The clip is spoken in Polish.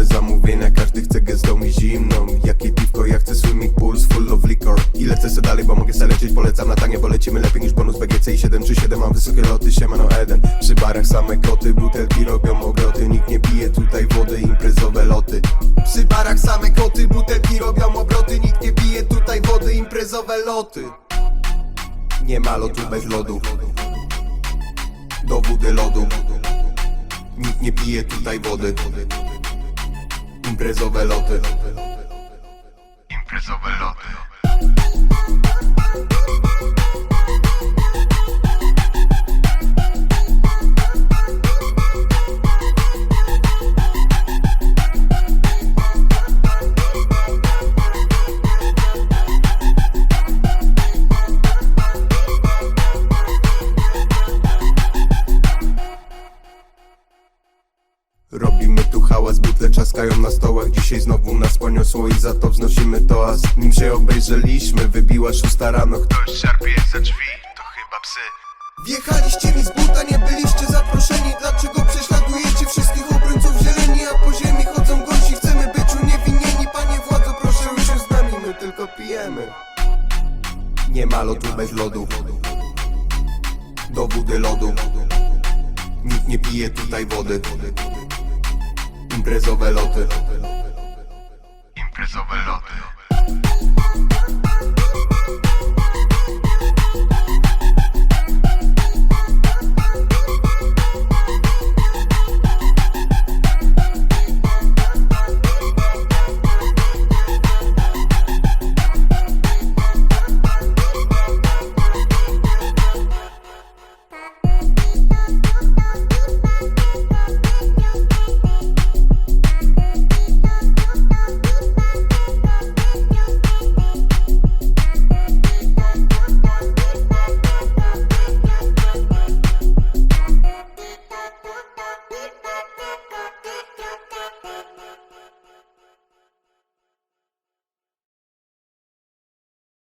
ustawienia Każdy chce gęstą i zimną. Jakie piwko, ja chcę swimming pools full of liquor. I lecę se dalej, bo mogę se lecieć. Polecam na tanie, bo lecimy lepiej niż bonus BGC i 7 czy 7 Mam wysokie loty, siemano Eden. Przy barach same koty, butelki robią obroty Nikt nie pije tutaj wody, imprezowe loty. Przy barach same koty, butelki robią obroty. Nikt nie pije tutaj wody, imprezowe loty. Nie ma lotu bez lodu. Do wody lodu. Nikt nie pije tutaj wody Imprezowe loty Imprezowe loty Robimy tu hałas, butle czaskają na stołach. Dzisiaj znowu nas poniosło i za to wznosimy toast. Nim się obejrzeliśmy, wybiła szósta rano. Ktoś szarpie za drzwi, to chyba psy. Wjechaliście mi z buta, nie byliście zaproszeni. Dlaczego prześladujecie wszystkich obrońców zieleni A po ziemi chodzą gorsi, chcemy być uniewinnieni. Panie władzo, proszę usiąść z nami, my tylko pijemy. Nie ma lotu bez lodu. Do wody lodu. Nikt nie pije tutaj wody Imprezowe loty. Imprezowe loty